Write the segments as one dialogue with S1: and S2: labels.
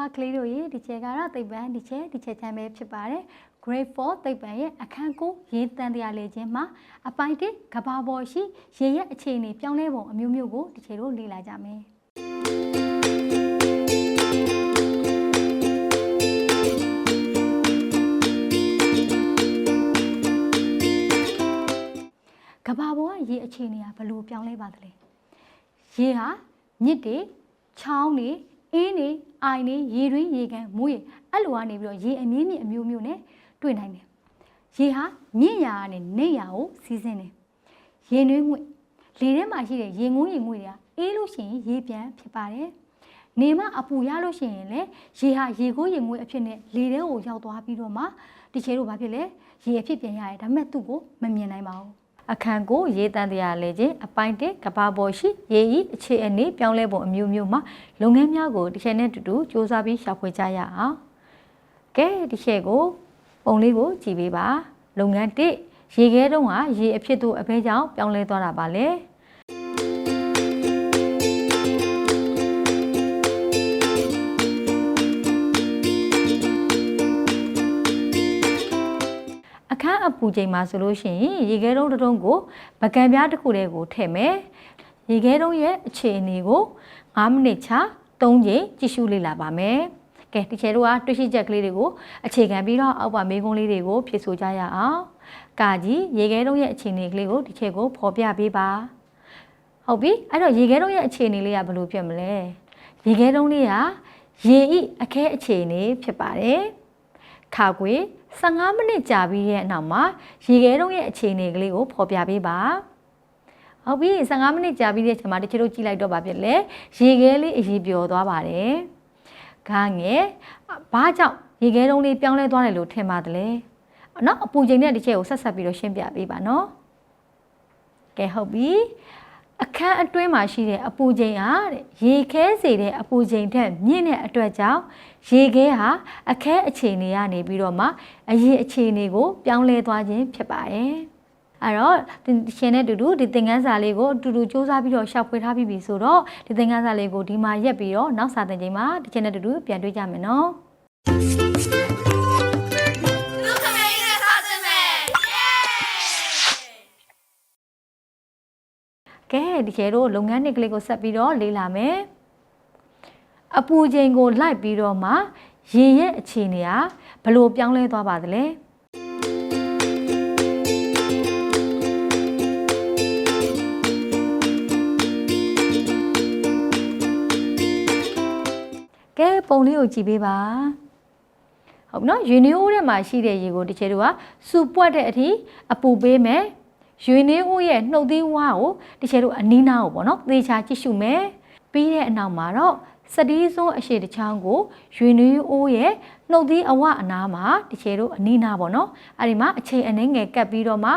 S1: ပါကလေးတို့ရေဒီချေကတော့သိပ္ပံဒီချေဒီချေချမ်းပဲဖြစ်ပါတယ် Grade 4သိပ္ပံရဲ့အခန်းကိုရေးတန်းတရားလေခြင်းမှာအပိုင်းတစ်ကဘာပေါ်ရှိရေရဲ့အခြေအနေပြောင်းလဲပုံအမျိုးမျိုးကိုဒီချေတို့လေ့လာကြမယ်ကဘာပေါ်ကရေအခြေအနေကဘယ်လိုပြောင်းလဲပါသလဲရေဟာမြစ်တွေချောင်းတွေ အင်းတွေအိုင်တွေရေတွင်းရေကန်မူးရေအဲ့လိုကနေပြီးတော့ရေအမြင့်မြင့်အမျိုးမျိုးနဲ့တွေ့နိုင်တယ်ရေဟာမြင့်ရာကနေနေရာကိုစီးဆင်းတယ်ရေနွေးငွေ့လေထဲမှာရှိတဲ့ရေငုံးရေငွေ့တွေကအေးလို့ရှိရင်ရေပြန်ဖြစ်ပါတယ်နေမအပူရလို့ရှိရင်လည်းရေဟာရေကိုးရေငွေ့အဖြစ်နဲ့လေထဲကိုရောက်သွားပြီးတော့မှဒီချေတို့ဘာဖြစ်လဲရေအဖြစ်ပြန်ရတယ်ဒါပေမဲ့သူ့ကိုမမြင်နိုင်ပါဘူး အခန်းကိုရေးတန်းတရားလဲခြင်းအပိုင်းတစ်ကဘာပေါ်ရှိရေဤအခြေအနေပြောင်းလဲပုံအမျိုးမျိုးမှာလုပ်ငန်းများကိုတစ်ချက်နဲ့တူတူစ조사ပြီးရှာဖွေကြရအောင်ကဲဒီချက်ကိုပုံလေးကိုကြည့်ပေးပါလုပ်ငန်းတစ်ရေခဲတုံးဟာရေအဖြစ်သို့အဘဲကြောင့်ပြောင်းလဲသွားတာပါလေ အခန်းအပူချိန်မှာဆိုလို့ရှိရင်ရေခဲတုံးတစ်တုံးကိုပကံပြားတစ်ခုတည်းကိုထည့်မယ်ရေခဲတုံးရဲ့အခြေအနေကို9မိနစ်ချ3ချိန်ကြည့်ရှုလေ့လာပါမယ်ကဲဒီချေတို့ကတွေ့ရှိချက်ကလေးတွေကိုအခြေခံပြီးတော့အောက်ပါမေးခွန်းလေးတွေကိုဖြေဆိုကြရအောင်ကာကြီးရေခဲတုံးရဲ့အခြေအနေကလေးကိုဒီချက်ကိုဖော်ပြပေးပါဟုတ်ပြီအဲ့တော့ရေခဲတုံးရဲ့အခြေအနေလေးကဘယ်လိုဖြစ်မလဲရေခဲတုံးလေးကရေဤအခဲအခြေအနေဖြစ်ပါတယ်ခါကွေ 15မိနစ်ကြာပြီးရဲ့နောက်မှာရေခဲတုံးရဲ့အခြေအနေကလေးကိုဖော်ပြပေးပါဟုတ်ပြီ15မိနစ်ကြာပြီးတဲ့ချိန်မှာတချို့တို့ကြည့်လိုက်တော့ပါဖြစ်လေရေခဲလေးအရေးပျော်သွားပါတယ်ခါငယ်ဘာကြောင့်ရေခဲတုံးလေးပြောင်းလဲသွားတယ်လို့ထင်ပါတယ်လေနော်အပူချိန်နဲ့တစ်ချက်ကိုဆက်ဆက်ပြီးတော့ရှင်းပြပေးပါနော်ကဲဟုတ်ပြီ အခန်းအတွင်းမှာရှိတဲ့အပူချိန်ဟာတဲ့ရေခဲစေတဲ့အပူချိန်ထက်မြင့်တဲ့အတွက်ကြောင့်ရေခဲဟာအခဲအခြေအနေကနေပြီးတော့မှအရေးအခြေအနေကို ပြောင်းလဲသွားခြင်းဖြစ်ပါတယ်အဲ့တော့ရှင်နဲ့တူတူဒီသင်ခန်းစာလေးကိုအတူတူစူးစမ်းပြီးတော့ရှောက်ဖွေထားပြီးပြီဆိုတော့ဒီသင်ခန်းစာလေးကိုဒီမှာရက်ပြီးတော့နောက်စာသင်ချိန်မှာဒီချင်းနဲ့တူတူပြန်တွေ့ကြမယ်နော် ကဲဒီကျဲတို့လုပ်ငန်းနှစ်ကလေးကိုဆက်ပြီးတော့လေ့လာမယ်အပူချိန်ကိုလိုက်ပြီးတော့မှရေရဲ့အခြေအနေဟာဘယ်လိုပြောင်းလဲသွားပါသလဲကဲပုံလေးကိုကြည့်ပေးပါဟုတ်ပြီနော်ယူနီအိုးထဲမှာရှိတဲ့ရေကိုတစ်ချက်တို့ကစူပွက်တဲ့အထိအပူပေးမယ် ယူနီအိုးရဲ့နှုတ်သီးဝါးကိုတစ်ချက်တို့အနီးနားကိုပေါ့နော်သေချာကြည့်ရှုမယ်ပြီးတဲ့အနောက်မှာတော့စတီးစိုးအရှိတစ်ချောင်းကိုယူနီအိုးရဲ့နှုတ်သီးအဝအနားမှာတစ်ချက်တို့အနီးနားပေါ့နော်အဲ့ဒီမှာအချိန်အနည်းငယ်ကပ်ပြီးတော့မှ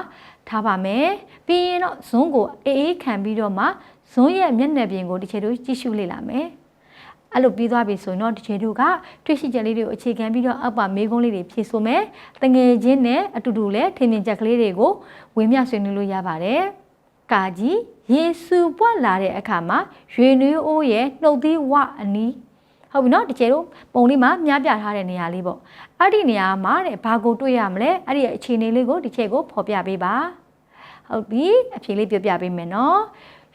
S1: ထားပါမယ်ပြီးရင်တော့ဇွန်းကိုအေးအေးခံပြီးတော့မှဇွန်းရဲ့မျက်နှာပြင်ကိုတစ်ချက်တို့ကြည့်ရှုလေ့လာမယ် အဲ့လိုပြီးသွားပြီဆိုရင်တော့တချေတို့ကတွေ့ရှိချက်လေးတွေကိုအခြေခံပြီးတော့အောက်ပါမေးခွန်းလေးတွေဖြေဆိုမယ်တငယ်ချင်းနဲ့အတူတူလဲထင်မြင်ချက်ကလေးတွေကိုဝေမျှဆွေးနွေးလို့ရပါတယ်ကာကြီးယေစုပွက်လာတဲ့အခါမှာရွေနွေးအိုးရဲ့နှုတ်သီးဝအနီးဟုတ်ပြီနော်တချေတို့ပုံလေးမှာမြားပြထားတဲ့နေရာလေးပေါ့အဲ့ဒီနေရာမှာတဲ့ဘာကိုတွေ့ရမလဲအဲ့ဒီအခြေအနေလေးကိုဒီချက်ကိုဖော်ပြပေးပါဟုတ်ပြီအဖြေလေးပြောပြပေးမယ်နော်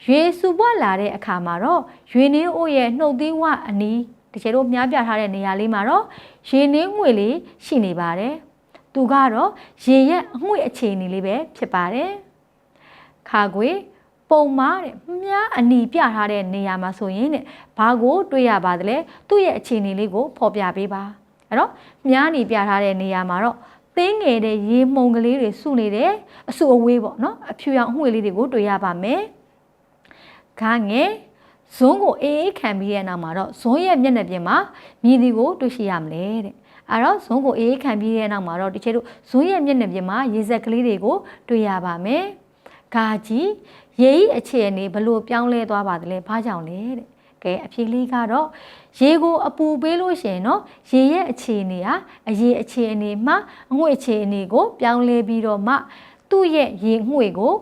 S1: ရွေစုပွက်လာတဲ့အခါမှာတော့ရွေနှင်းအိုးရဲ့နှုတ်သီးဝအနီးတကယ်လို့မြားပြထားတဲ့နေရာလေးမှာတော့ရေနှင်းငွေလေးရှိနေပါတယ်။သူကတော့ရေရဲ့အငွေ့အခြေအနေလေးပဲဖြစ်ပါတယ်။ခါခွေပုံမားတဲ့မြားအနီပြထားတဲ့နေရာမှာဆိုရင်တဲ့ဘာကိုတွေ့ရပါသလဲသူ့ရဲ့အခြေအနေလေးကိုဖော်ပြပေးပါ။အဲ့တော့မြားအနီပြထားတဲ့နေရာမှာတော့သင်းငယ်တဲ့ရေမှုန်ကလေးတွေစုနေတယ်အဆူအဝေးပေါ့နော်အဖြူရောင်အငွေ့လေးတွေကိုတွေ့ရပါမယ်။ ခါငယ်ဇွန်းကိုအေးအေးခံပြီးတဲ့နောက်မှာတော့ဇွန်းရဲ့မျက်နှာပြင်မှာမြည်ဒီကိုတွေ့ရှိရမလဲတဲ့အဲ့တော့ဇွန်းကိုအေးအေးခံပြီးတဲ့နောက်မှာတော့တချို့ဇွန်းရဲ့မျက်နှာပြင်မှာရေစက်ကလေးတွေကိုတွေ့ရပါမယ်ဂါကြီးရေဤအခြေအနေဘလို့ပြောင်းလဲသွားပါသလဲဘာကြောင့်လဲတဲ့ကဲအဖြေလေးကတော့ရေကိုအပူပေးလို့ရှိရင်တော့ရေရဲ့အခြေအနေဟာအရေအခြေအနေမှအငွေ့အခြေအနေကိုပြောင်းလဲပြီးတော့မှသူ့ရဲ့ရေငွေ့ကို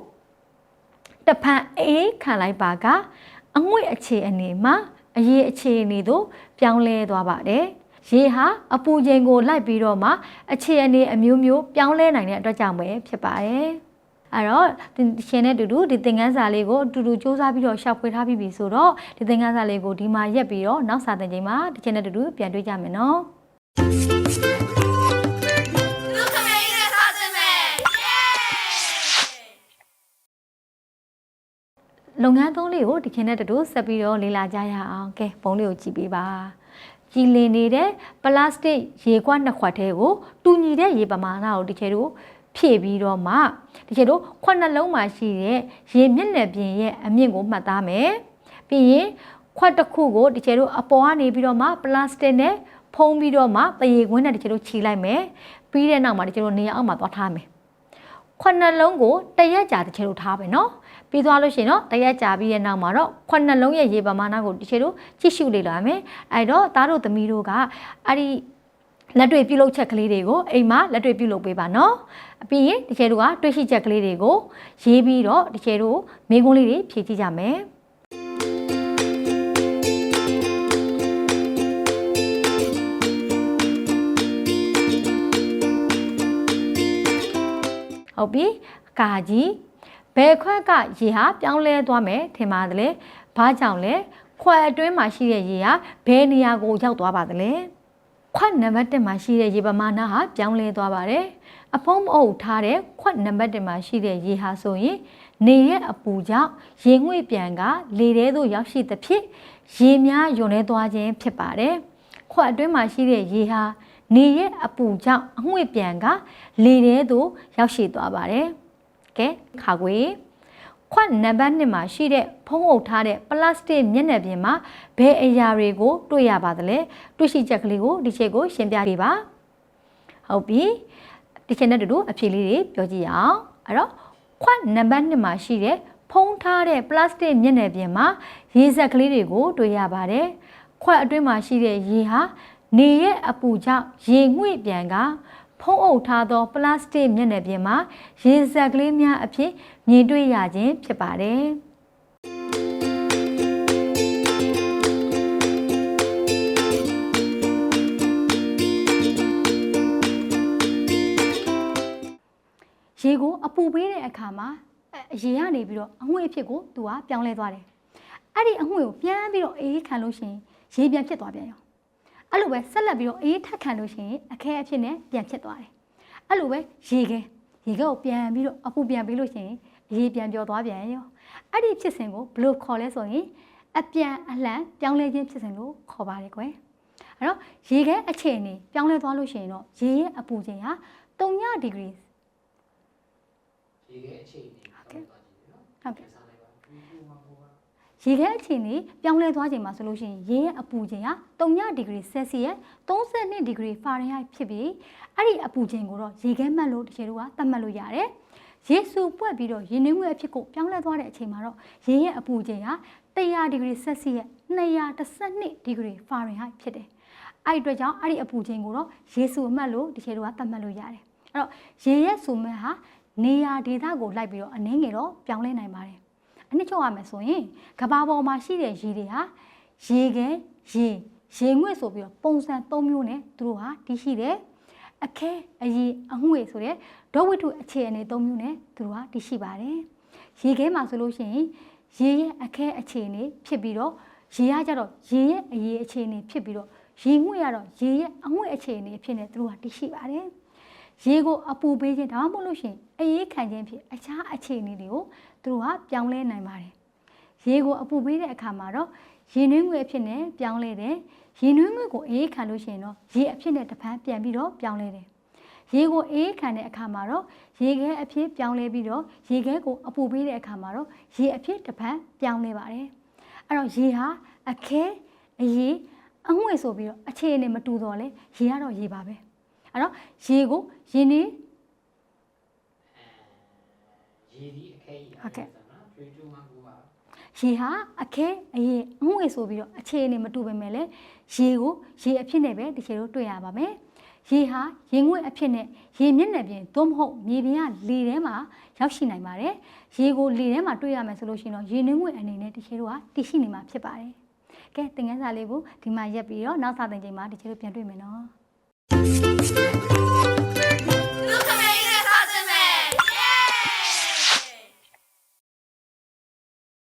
S1: တဖန်အေးခံလိုက်ပါကအငွေ့အခြေအနေမှာအရေးအခြေအနေသို့ပြောင်းလဲသွားပါတယ်ရေဟာအပူချိန်ကိုလိုက်ပြီးတော့မှအခြေအနေအမျိုးမျိုးပြောင်းလဲနိုင်တဲ့အတွက်ကြောင့်ပဲဖြစ်ပါတယ်အဲ့တော့ဒီရှင်နဲ့အတူတူဒီသင်ခန်းစာလေးကိုအတူတူစူးစမ်းပြီးတော့ရှောက်ဖွေထားပြီးပြီဆိုတော့ဒီသင်ခန်းစာလေးကိုဒီမှာရက်ပြီးတော့နောက်စာသင်ချိန်မှာဒီရှင်နဲ့အတူတူပြန်တွေ့ကြမယ်နော်
S2: လု
S1: ပ်ငန်းသုံးလေးကိုဒီခင်နဲ့အတူတူဆက်ပြီးတော့လေ့လာကြရအောင်ကဲပုံလေးကိုကြည့်ပေးပါကြည်လင်နေတဲ့ပလတ်စတစ်ရေကွက်နှစ်ခွက်ထဲကိုတူညီတဲ့ရေပမာဏကိုဒီချေတို့ဖြည့်ပြီးတော့မှဒီချေတို့ခွက်နှလုံးမှာရှိတဲ့ရေမျက်နှာပြင်ရဲ့အမြင့်ကိုမှတ်သားမယ်ပြီးရင်ခွက်တစ်ခုကိုဒီချေတို့အပေါ်ကနေပြီးတော့မှပလတ်စတစ်နဲ့ဖုံးပြီးတော့မှတရေခွင်းနဲ့ဒီချေတို့ခြီလိုက်မယ်ပြီးတဲ့နောက်မှာဒီချေတို့နေရာအောက်မှာသွားထားမယ် ခုနှစ်လုံးကိုတရက်ကြာတစ်ချေတို့ထားပဲเนาะ ပြီးသွားလို့ရှိရင်တော့တရက်ကြာပြီးတဲ့နောက်မှာတော့ခုနှစ်လုံးရဲ့ရေပမာဏကိုတချို့တို့ကြည့်ရှုလေ့လာမယ်အဲ့တော့သားတို့သမီးတို့ကအဲ့ဒီလက်တွေ့ပြုလုပ်ချက်ကလေးတွေကိုအိမ်မှာလက်တွေ့ပြုလုပ်ပေးပါနော်။ပြီးရင်တကယ်တို့ကတွေ့ရှိချက်ကလေးတွေကိုရေးပြီးတော့တကယ်တို့မိကုံးလေးတွေဖြည့်ကြည့်ကြမယ်။ဟုတ်ပြီ။ကာကြီး ဘယ်ခွက်ကရေဟာပြောင်းလဲသွားမယ်ထင်ပါတယ်လေဘာကြောင့်လဲခွက်အတွင်းမှာရှိတဲ့ရေဟာဘယ်နေရာကိုရောက်သွားပါသလဲခွက်နံပါတ်1မှာရှိတဲ့ရေပမာဏဟာပြောင်းလဲသွားပါတယ်အဖုံးမအုပ်ထားတဲ့ခွက်နံပါတ်1မှာရှိတဲ့ရေဟာဆိုရင်နေရဲ့အပူကြောင့်ရေငွေ့ပြန်ကလေထဲသို့ရောက်ရှိသဖြင့်ရေများယွန်နေသွားခြင်းဖြစ်ပါတယ်ခွက်အတွင်းမှာရှိတဲ့ရေဟာနေရဲ့အပူကြောင့်အငွေ့ပြန်ကလေထဲသို့ရောက်ရှိသွားပါတယ် ကဲခါခွေခွက်နံပါတ်1မှာရှိတဲ့ဖုံးအုပ်ထားတဲ့ပလတ်စတစ်မျက်နှာပြင်မှာဘယ်အရာတွေကို တွေ့ရပါသလဲတွေ့ရှိချက်ကလေးကိုဒီချက်ကိုရှင်းပြပေးပါဟုတ်ပြီဒီချက်နဲ့တူတူအဖြေလေးတွေပြောကြည့်ရအောင်အဲ့တော့ခွက်နံပါတ်1မှာရှိတဲ့ဖုံးထားတဲ့ပလတ်စတစ်မျက်နှာပြင်မှာရေစက်ကလေးတွေကို တွေ့ရပါတယ်ခွက်အတွင်းမှာရှိတဲ့ရေဟာနေရဲ့အပူကြောင့်ရေငွေ့ပြန်က ဖုံးအုပ်ထားသော ပလတ်စတစ်မျက်နှာပြင်မှာရေစက်ကလေးများအဖြစ်မြင်တွေ့ရခြင်းဖြစ်ပါတယ်။ရေကိုအပူပေးတဲ့အခါမှာအရေကနေပြီးတော့အငွေ့အဖြစ်ကိုသူကပြောင်းလဲသွားတယ်။အဲ့ဒီအငွေ့ကိုပြန်ပြီးတော့အေးခံလို့ရှိရင်ရေပြန်ဖြစ်သွားပြန်ရော။ အဲ့လိုပဲဆက်လက်ပြီးတော့အေးထက်ခံလို့ရှိရင်အခဲအဖြစ်နဲ့ပြန်ဖြစ်သွားတယ်။အဲ့လိုပဲရေခဲရေခဲကိုပြန်ပြီးတော့အပူပြန်ပြီးလို့ရှိရင်ရေပြန်ပြောသွားပြန်ရော။အဲ့ဒီဖြစ်စဉ်ကိုဘယ်လိုခေါ်လဲဆိုရင်အပြန်အလှန်ပြောင်းလဲခြင်းဖြစ်စဉ်လို့ခေါ်ပါတယ်ကွယ်။အဲ့တော့ရေခဲအခြေအနေပြောင်းလဲသွားလို့ရှိရင်တော့ရေရဲ့အပူချိန်ဟာ3ဒီဂရီ
S3: ရေခဲအခြေအနေဟုတ်ကဲ့သွားကြည့်နော်
S1: ဟုတ်ကဲ့
S3: စားလိုက်ပါဘူးဘူးမှာဘူးပါ
S1: ရေခဲအခြေအနေပြောင်းလဲသွားချိန်မှာဆိုလို့ရှိရင်ရေရဲ့အပူချိန်ဟာ3ဒီဂရီဆဲလ်စီယပ်32ဒီဂရီဖာရင်ဟိုက်ဖြစ်ပြီးအဲ့ဒီအပူချိန်ကိုတော့ရေခဲမှတ်လို့တကယ်တော့သတ်မှတ်လို့ရတယ်။ရေစုပွက်ပြီးတော့ရေနွေးငွေအဖြစ်ကိုပြောင်းလဲသွားတဲ့အချိန်မှာတော့ရေရဲ့အပူချိန်ဟာ100ဒီဂရီဆဲလ်စီယပ်212ဒီဂရီဖာရင်ဟိုက်ဖြစ်တယ်။အဲ့ဒီအတွက်ကြောင့်အဲ့ဒီအပူချိန်ကိုတော့ရေစုအမှတ်လို့တကယ်တော့သတ်မှတ်လို့ရတယ်။အဲ့တော့ရေရဲ့စုမှတ်ဟာနေရာဒေသကိုလိုက်ပြီးတော့အနည်းငယ်တော့ပြောင်းလဲနိုင်ပါတယ်။ အနှစ်ချုပ်ရမယ်ဆိုရင်ကဘာပေါ်မှာရှိတဲ့ရေတွေဟာရေခဲရေရေငွေ့ဆိုပြီးတော့ပုံစံ၃မျိုးနဲ့သူတို့ဟာတည်ရှိတယ်အခဲအရေအငွေ့ဆိုတဲ့ဒေါဝိတုအခြေအနေ၃မျိုးနဲ့သူတို့ဟာတည်ရှိပါတယ်ရေခဲမှာဆိုလို့ရှိရင်ရေရဲ့အခဲအခြေအနေဖြစ်ပြီးတော့ရေကကြတော့ရေရဲ့အရေအခြေအနေဖြစ်ပြီးတော့ရေငွေ့ကတော့ရေရဲ့အငွေ့အခြေအနေဖြစ်နေသူတို့ဟာတည်ရှိပါတယ် ရေကိုအပူပေးခြင်းဒါမှမဟုတ်လို့ရှိရင်အေးခံခြင်းဖြစ်အခြားအခြေအနေတွေကိုသူတို့ဟာပြောင်းလဲနိုင်ပါတယ်ရေကိုအပူပေးတဲ့အခါမှာတော့ရေနွေးငွေအဖြစ်နဲ့ပြောင်းလဲတယ်ရေနွေးငွေကိုအေးခံလို့ရှိရင်တော့ရေအဖြစ်နဲ့တစ်ဖန်ပြန်ပြီးတော့ပြောင်းလဲတယ်ရေကိုအေးခံတဲ့အခါမှာတော့ရေခဲအဖြစ်ပြောင်းလဲပြီးတော့ရေခဲကိုအပူပေးတဲ့အခါမှာတော့ရေအဖြစ်တစ်ဖန်ပြောင်းလဲပါတယ်အဲ့တော့ရေဟာအခဲအရေအငွေ့ဆိုပြီးတော့အခြေအနေမတူတော့လဲရေကတော့ရေပါပဲ အဲ့တော့ရေကိုရေနေ
S3: ရေဒီအခဲကြီး
S1: ဟုတ်ကဲ့
S3: နော်ကျွေးကျူးမှာဘူးပါ
S1: ရေဟာအခဲအရင်အငွေဆိုပြီးတော့အခြေအနေမတူပေမဲ့လည်းရေကိုရေအဖြစ်နဲ့ပဲဒီခြေတို့တွေ့ရပါမယ်။ရေဟာရေငွေအဖြစ်နဲ့ရေမျက်နှာပြင်သို့မဟုတ်မြေပြင်ကလေထဲမှာရောက်ရှိနိုင်ပါတယ်။ရေကိုလေထဲမှာတွေ့ရမယ်ဆိုလို့ရှိရင်တော့ရေနှင်းငွေအနေနဲ့ဒီခြေတို့ကတည်ရှိနေမှာဖြစ်ပါတယ်ကဲသင်ခန်းစာလေးကိုဒီမှာရက်ပြီးတော့နောက်စာသင်ချိန်မှာတချို့ပြန်တွေ့မယ်နော် Thank you.